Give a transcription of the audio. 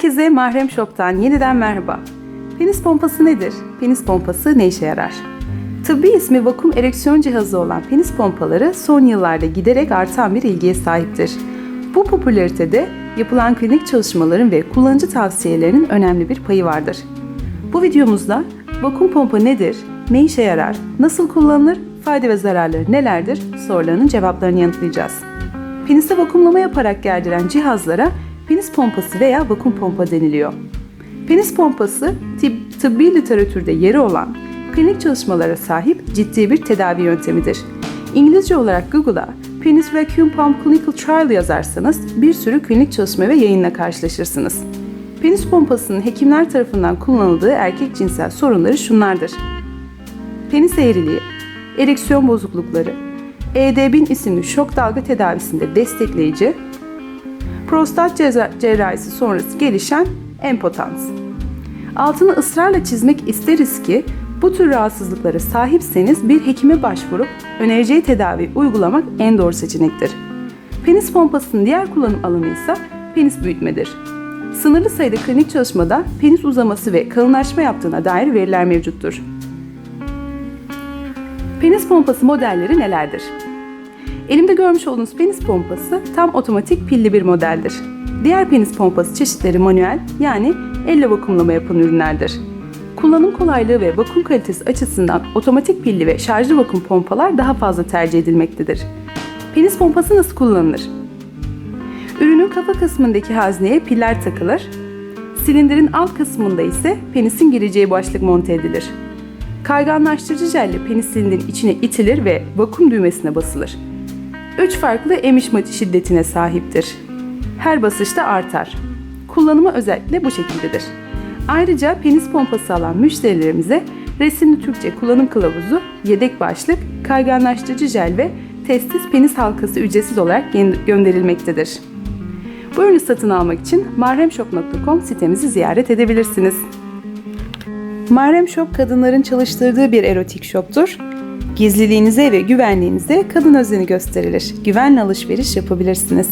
Herkese Mahrem Shop'tan yeniden merhaba. Penis pompası nedir? Penis pompası ne işe yarar? Tıbbi ismi vakum ereksiyon cihazı olan penis pompaları son yıllarda giderek artan bir ilgiye sahiptir. Bu popülaritede yapılan klinik çalışmaların ve kullanıcı tavsiyelerinin önemli bir payı vardır. Bu videomuzda vakum pompa nedir, ne işe yarar, nasıl kullanılır, fayda ve zararları nelerdir sorularının cevaplarını yanıtlayacağız. Penise vakumlama yaparak gerdiren cihazlara penis pompası veya vakum pompa deniliyor. Penis pompası tib- tıbbi literatürde yeri olan klinik çalışmalara sahip ciddi bir tedavi yöntemidir. İngilizce olarak Google'a Penis Vacuum Pump Clinical Trial yazarsanız bir sürü klinik çalışma ve yayınla karşılaşırsınız. Penis pompasının hekimler tarafından kullanıldığı erkek cinsel sorunları şunlardır. Penis eğriliği, ereksiyon bozuklukları, ED-1000 isimli şok dalga tedavisinde destekleyici, prostat cerrahisi sonrası gelişen empotans. Altını ısrarla çizmek isteriz ki bu tür rahatsızlıklara sahipseniz bir hekime başvurup önereceği tedavi uygulamak en doğru seçenektir. Penis pompasının diğer kullanım alanı ise penis büyütmedir. Sınırlı sayıda klinik çalışmada penis uzaması ve kalınlaşma yaptığına dair veriler mevcuttur. Penis pompası modelleri nelerdir? Elimde görmüş olduğunuz penis pompası tam otomatik pilli bir modeldir. Diğer penis pompası çeşitleri manuel yani elle vakumlama yapan ürünlerdir. Kullanım kolaylığı ve vakum kalitesi açısından otomatik pilli ve şarjlı vakum pompalar daha fazla tercih edilmektedir. Penis pompası nasıl kullanılır? Ürünün kafa kısmındaki hazneye piller takılır. Silindirin alt kısmında ise penisin gireceği başlık monte edilir. Kayganlaştırıcı jelle penis silindirin içine itilir ve vakum düğmesine basılır. 3 farklı emişme şiddetine sahiptir. Her basışta artar. Kullanımı özellikle bu şekildedir. Ayrıca penis pompası alan müşterilerimize resimli Türkçe kullanım kılavuzu, yedek başlık, kayganlaştırıcı jel ve testis penis halkası ücretsiz olarak gönderilmektedir. Bu ürünü satın almak için mahremshop.com sitemizi ziyaret edebilirsiniz. Mahrem Shop kadınların çalıştırdığı bir erotik shoptur. Gizliliğinize ve güvenliğinize kadın özeni gösterilir. Güvenle alışveriş yapabilirsiniz.